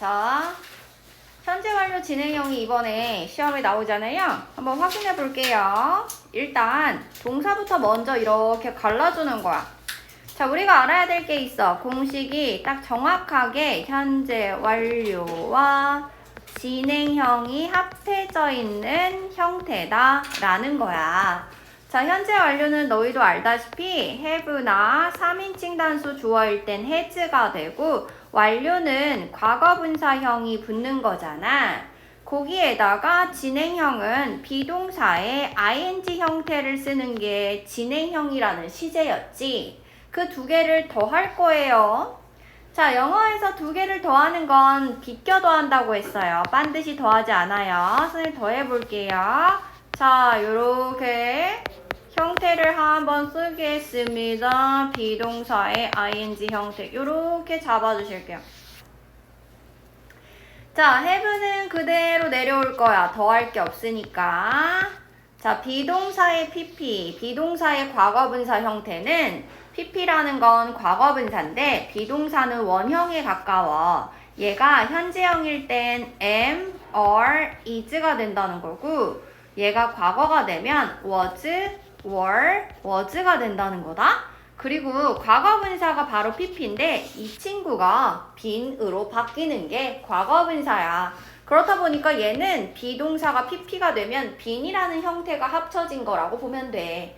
자, 현재 완료 진행형이 이번에 시험에 나오잖아요. 한번 확인해 볼게요. 일단 동사부터 먼저 이렇게 갈라주는 거야. 자, 우리가 알아야 될 게 있어. 공식이 딱 정확하게 현재 완료와 진행형이 합해져 있는 형태다 라는 거야. 자, 현재 완료는 너희도 알다시피 have나 3인칭 단수 주어일 땐 has가 되고 완료는 과거분사형이 붙는 거잖아. 거기에다가 진행형은 비동사의 ing 형태를 쓰는 게 진행형이라는 시제였지. 그 두 개를 더할 거예요. 자, 영어에서 두 개를 더하는 건 비껴 더한다고 했어요. 반드시 더하지 않아요. 선생님 더해 볼게요. 자, 요렇게 형태를 한번 쓰겠습니다. 비동사의 ing 형태. 요렇게 잡아주실게요. 자, have는 그대로 내려올 거야. 더 할 게 없으니까. 자, 비동사의 pp, 비동사의 과거분사 형태는 pp라는 건 과거분사인데 비동사는 원형에 가까워. 얘가 현재형일 땐 am, are, is가 된다는 거고 얘가 과거가 되면 was, were, was가 된다는 거다. 그리고 과거분사가 바로 pp인데 이 친구가 been으로 바뀌는 게 과거분사야. 그렇다 보니까 얘는 비동사가 pp가 되면 been이라는 형태가 합쳐진 거라고 보면 돼.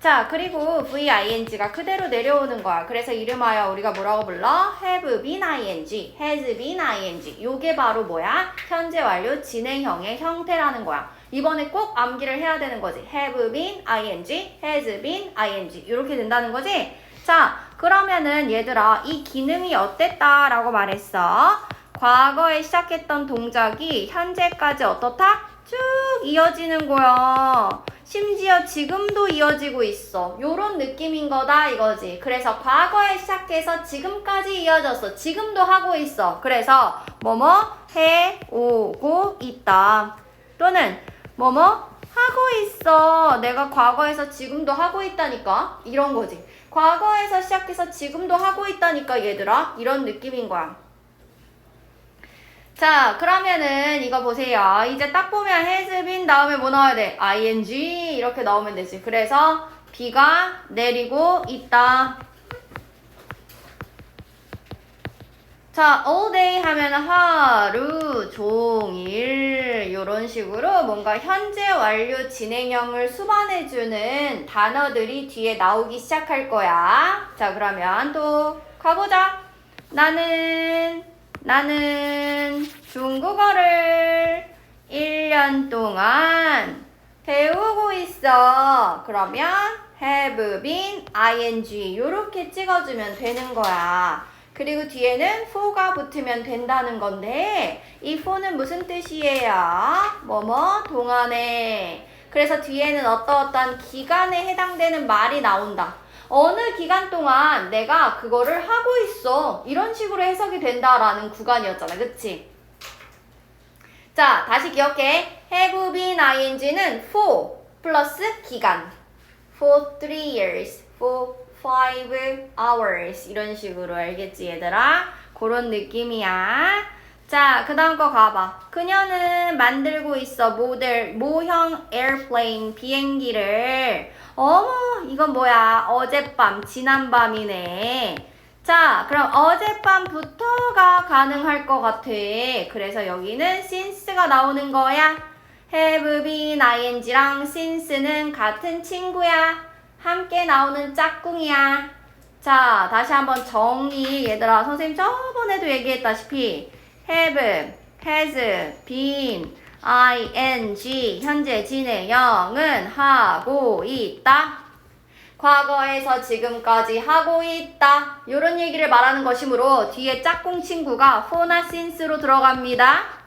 자, 그리고 VING가 그대로 내려오는 거야. 그래서 이름하여 우리가 뭐라고 불러? have been ing, has been ing. 요게 바로 뭐야? 현재 완료 진행형의 형태라는 거야. 이번에 꼭 암기를 해야 되는 거지. have been ing, has been ing. 이렇게 된다는 거지? 자, 그러면은 얘들아, 이 기능이 어땠다 라고 말했어? 과거에 시작했던 동작이 현재까지 어떻다? 쭉 이어지는 거야. 심지어 지금도 이어지고 있어. 요런 느낌인 거다 이거지. 그래서 과거에 시작해서 지금까지 이어졌어. 지금도 하고 있어. 그래서 뭐뭐 해 오고 있다. 또는 뭐뭐 하고 있어. 내가 과거에서 지금도 하고 있다니까. 이런 거지. 과거에서 시작해서 지금도 하고 있다니까 얘들아. 이런 느낌인 거야. 자, 그러면은 이거 보세요. 이제 딱 보면 been 다음에 뭐 나와야 돼? ing 이렇게 나오면 되지. 그래서 비가 내리고 있다. 자, all day 하면 하루 종일 이런 식으로 뭔가 현재 완료 진행형을 수반해주는 단어들이 뒤에 나오기 시작할 거야. 자, 그러면 또 가보자. 나는 나는 중국어를 1년 동안 배우고 있어. 그러면 have been ing 이렇게 찍어주면 되는 거야. 그리고 뒤에는 for가 붙으면 된다는 건데 이 for는 무슨 뜻이에요? 뭐뭐 동안에 그래서 뒤에는 어떠어떠한 기간에 해당되는 말이 나온다. 어느 기간 동안 내가 그거를 하고 있어. 이런 식으로 해석이 된다라는 구간이었잖아. 그치? 자, 다시 기억해. have been ing는 for 플러스 기간. for three years, for five hours. 이런 식으로 알겠지, 얘들아? 그런 느낌이야. 자, 그 다음 거 가봐. 그녀는 만들고 있어. 모델, 모형 에어플레인 비행기를. 어머, 이건 뭐야? 어젯밤, 지난밤이네. 자, 그럼 어젯밤부터가 가능할 것 같아. 그래서 여기는 since가 나오는 거야. have been ing랑 since는 같은 친구야. 함께 나오는 짝꿍이야. 자, 다시 한번 정리. 얘들아, 선생님 저번에도 얘기했다시피 have, has, been, ing, 현재 진행형은 하고 있다. 과거에서 지금까지 하고 있다. 이런 얘기를 말하는 것이므로 뒤에 짝꿍 친구가 for나 since로 들어갑니다.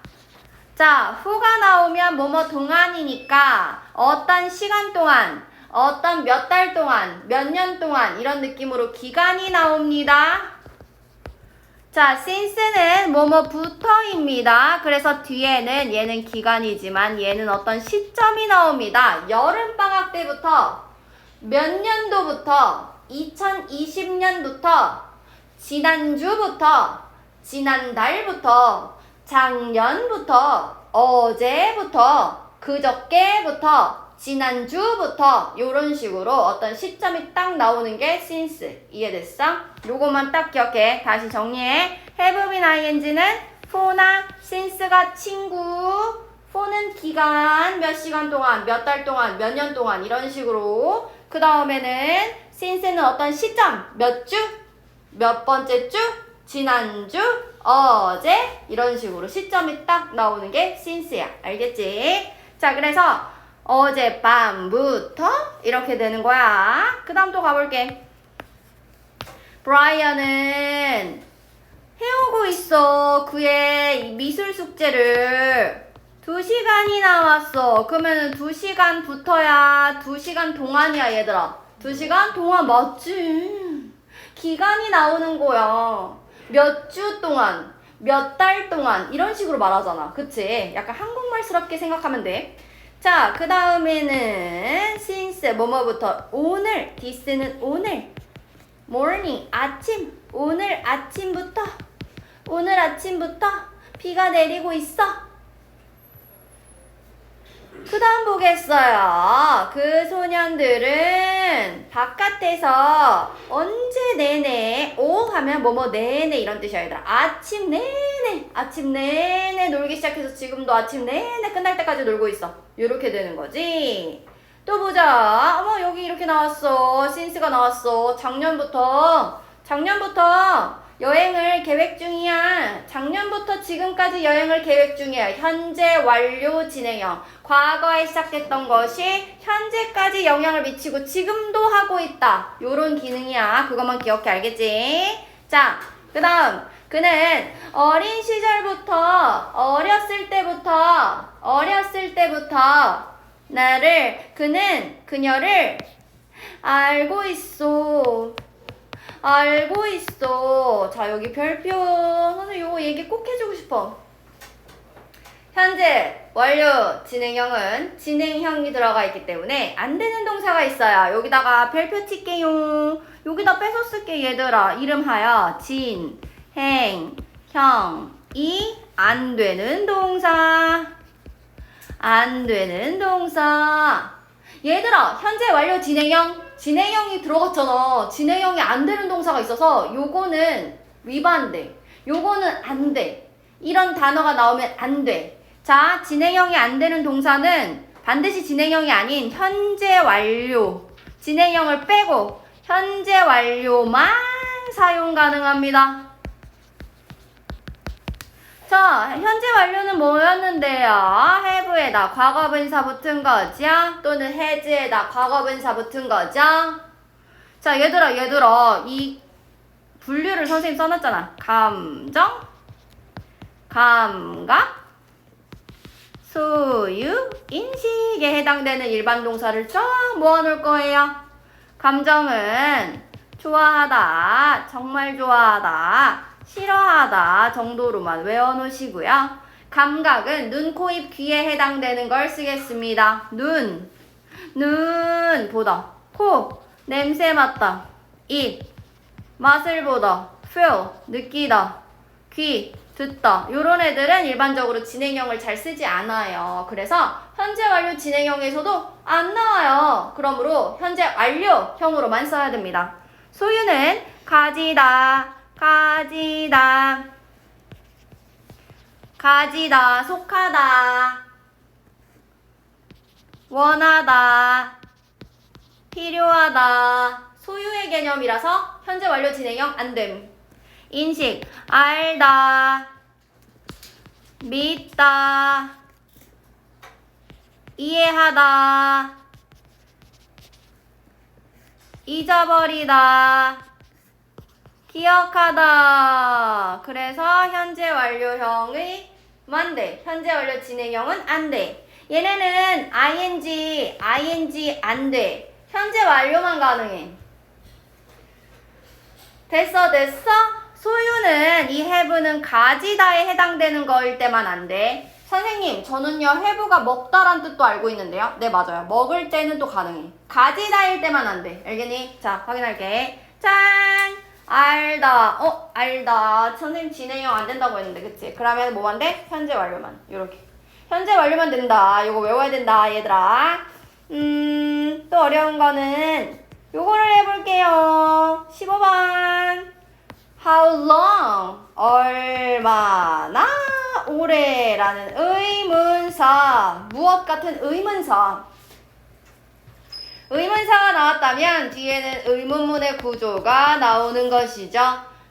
자, 후가 나오면 뭐뭐 동안이니까 어떤 시간 동안, 어떤 몇 달 동안, 몇 년 동안 이런 느낌으로 기간이 나옵니다. 자, since는 뭐뭐부터입니다. 그래서 뒤에는 얘는 기간이지만 얘는 어떤 시점이 나옵니다. 여름방학 때부터 몇 년도부터 2020년부터 지난주부터 지난달부터, 작년부터, 어제부터, 그저께부터, 지난주부터 요런 식으로 어떤 시점이 딱 나오는 게 since 이해됐어? 요것만 딱 기억해 다시 정리해 have been ing는 for나 since가 친구 for는 기간 몇 시간 동안 몇 달 동안 몇 년 동안 이런 식으로 그 다음에는 since는 어떤 시점 몇 주? 몇 번째 주? 지난주? 어제? 이런 식으로 시점이 딱 나오는 게 since야 알겠지? 자 그래서 어젯밤부터 이렇게 되는 거야. 그 다음 또 가볼게. 브라이언은 해오고 있어. 그의 미술 숙제를. 두 시간이 남았어. 그러면은 두 시간부터야. 두 시간 동안이야, 얘들아. 두 시간 동안 맞지? 기간이 나오는 거야. 몇 주 동안, 몇 달 동안, 이런 식으로 말하잖아. 그치? 약간 한국말스럽게 생각하면 돼. 자, 그 다음에는 since 뭐뭐부터 오늘, this는 오늘, morning 아침, 오늘 아침부터, 오늘 아침부터 비가 내리고 있어. 그 다음 보겠어요. 그 소년들은 바깥에서 언제 내내, 오 하면 뭐뭐 내내 이런 뜻이야, 얘들아. 아침 내내, 아침 내내 놀기 시작해서 지금도 아침 내내 끝날 때까지 놀고 있어. 이렇게 되는 거지. 또 보자. 어머, 여기 이렇게 나왔어. 신스가 나왔어. 작년부터, 작년부터 여행을 계획 중이야. 작년부터 지금까지 여행을 계획 중이야. 현재 완료 진행형. 과거에 시작됐던 것이 현재까지 영향을 미치고 지금도 하고 있다. 요런 기능이야. 그것만 기억해. 알겠지? 자, 그 다음. 그는 어린 시절부터, 어렸을 때부터, 어렸을 때부터 나를, 그는, 그녀를 알고 있어. 알고 있어. 자, 여기 별표. 선생님, 요거 얘기 꼭 해주고 싶어. 현재 완료 진행형은 진행형이 들어가 있기 때문에 안 되는 동사가 있어요. 여기다가 별표 칠게요. 여기다 뺏어 쓸게 얘들아. 이름하여 진, 행, 형, 이 안 되는 동사. 안 되는 동사. 얘들아, 현재 완료 진행형. 진행형이 들어갔잖아. 진행형이 안 되는 동사가 있어서 요거는 위반돼. 요거는 안 돼. 이런 단어가 나오면 안 돼. 자, 진행형이 안 되는 동사는 반드시 진행형이 아닌 현재 완료. 진행형을 빼고 현재 완료만 사용 가능합니다. 자, 현재 완료는 뭐였는데요? have에다 과거분사 붙은 거죠? 또는 has에다 과거분사 붙은 거죠? 자, 얘들아, 얘들아, 이 분류를 선생님 써놨잖아. 감정, 감각, 소유, 인식에 해당되는 일반 동사를 쫙 모아놓을 거예요. 감정은 좋아하다, 정말 좋아하다, 싫어하다 정도로만 외워놓으시고요. 감각은 눈, 코, 입, 귀에 해당되는 걸 쓰겠습니다. 눈, 눈 보다, 코, 냄새 맡다, 입, 맛을 보다, feel, 느끼다, 귀, 듣다. 요런 애들은 일반적으로 진행형을 잘 쓰지 않아요. 그래서 현재 완료 진행형에서도 안 나와요. 그러므로 현재 완료형으로만 써야 됩니다. 소유는 가지다, 가지다, 가지다, 속하다, 원하다, 필요하다, 소유의 개념이라서 현재 완료 진행형 안 됨. 인식, 알다, 믿다, 이해하다, 잊어버리다, 기억하다. 그래서 현재 완료형의 만돼. 현재 완료 진행형은 안 돼. 얘네는 ing, ing 안 돼. 현재 완료만 가능해. 됐어, 됐어? 소유는 이 have는 가지다에 해당되는 거일 때만 안 돼. 선생님, 저는요, have가 먹다란 뜻도 알고 있는데요. 네, 맞아요. 먹을 때는 또 가능해. 가지다일 때만 안 돼. 알겠니? 자, 확인할게. 짠! 알다. 어, 알다. 선생님 진행형 안 된다고 했는데, 그치? 그러면 뭐만 돼? 현재 완료만. 요렇게. 현재 완료만 된다. 요거 외워야 된다, 얘들아. 음, 또 어려운 거는 요거를 해볼게요. 15번. How long? 얼마나 오래라는 의문사. 무엇 같은 의문사. 의문사가 나왔다면 뒤에는 의문문의 구조가 나오는 것이죠.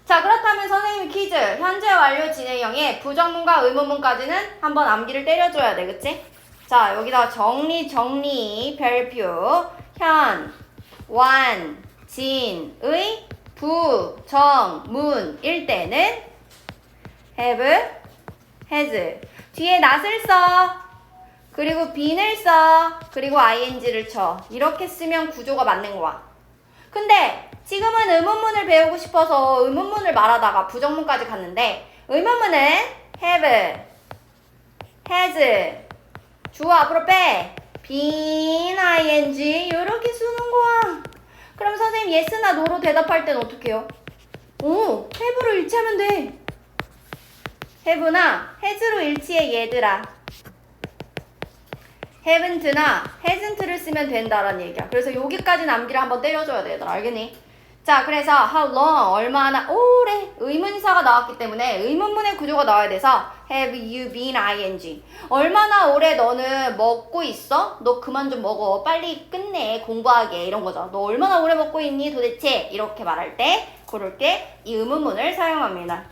자, 그렇다면 선생님 퀴즈. 현재 완료 진행형에 부정문과 의문문까지는 한번 암기를 때려줘야 돼, 그치? 자, 여기다 정리, 정리, 별표, 현, 완, 진, 의, 부, 정, 문일 때는 have, has. 뒤에 not을 써. 그리고 bean을 써. 그리고 ing를 쳐. 이렇게 쓰면 구조가 맞는 거야. 근데 지금은 의문문을 배우고 싶어서 의문문을 말하다가 부정문까지 갔는데 의문문은 have, has, 주어 앞으로 빼. been, ing 이렇게 쓰는 거야. 그럼 선생님 yes나 no로 대답할 땐 어떻게 해요? 오, have로 일치하면 돼. have나 has로 일치해 얘들아. Haven't나 hasn't를 쓰면 된다라는 얘기야. 그래서 여기까지 남기를 한번 때려줘야 돼, 얘들아. 알겠니? 자, 그래서 how long, 얼마나 오래 의문사가 나왔기 때문에 의문문의 구조가 나와야 돼서 have you been ing 얼마나 오래 너는 먹고 있어? 너 그만 좀 먹어. 빨리 끝내. 공부하게. 이런 거죠. 너 얼마나 오래 먹고 있니 도대체? 이렇게 말할 때 그럴 때 이 의문문을 사용합니다.